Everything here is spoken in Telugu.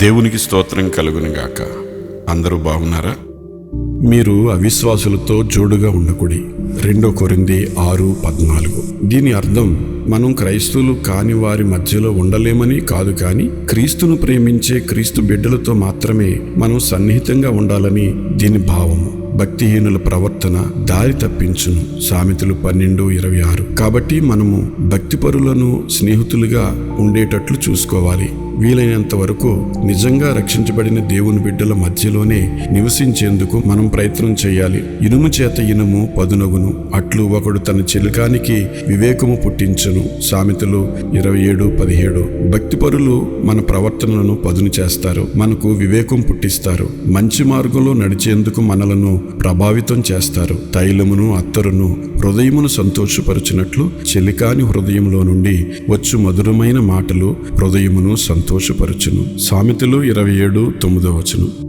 దేవునికి స్తోత్రం కలుగునుగాక అందరూ బాగున్నారా? మీరు అవిశ్వాసులతో జోడుగా ఉండకుడి. రెండో కొరింది ఆరు పద్నాలుగు. దీని అర్థం మనం క్రైస్తువులు కాని వారి మధ్యలో ఉండలేమని కాదు కానీ క్రీస్తును ప్రేమించే క్రీస్తు బిడ్డలతో మాత్రమే మనం సన్నిహితంగా ఉండాలని దీని భావము. భక్తిహీనుల ప్రవర్తన దారి తప్పించును. సామెతలు పన్నెండు ఇరవై ఆరు. కాబట్టి మనము భక్తిపరులను స్నేహితులుగా ఉండేటట్లు చూసుకోవాలి. వీలైనంత వరకు నిజంగా రక్షించబడిన దేవుని బిడ్డల మధ్యలోనే నివసించేందుకు మనం ప్రయత్నం చేయాలి. ఇనుము చేత ఇనుము పదునగును. అట్లు ఒకడు తన చిలుకానికి వివేకము పుట్టించను. సామెతలు ఇరవై ఏడు పదిహేడు. భక్తిపరులు మన ప్రవర్తనలను పదును చేస్తారు. మనకు వివేకం పుట్టిస్తారు. మంచి మార్గంలో నడిచేందుకు మనలను ప్రభావితం చేస్తారు. తైలమును అత్తరును హృదయమును సంతోషపరచినట్లు చెలికాని హృదయంలో నుండి వచ్చు మధురమైన మాటలు హృదయమును సంతోషపరచును. సామెతలు ఇరవై ఏడు తొమ్మిదో వచనం.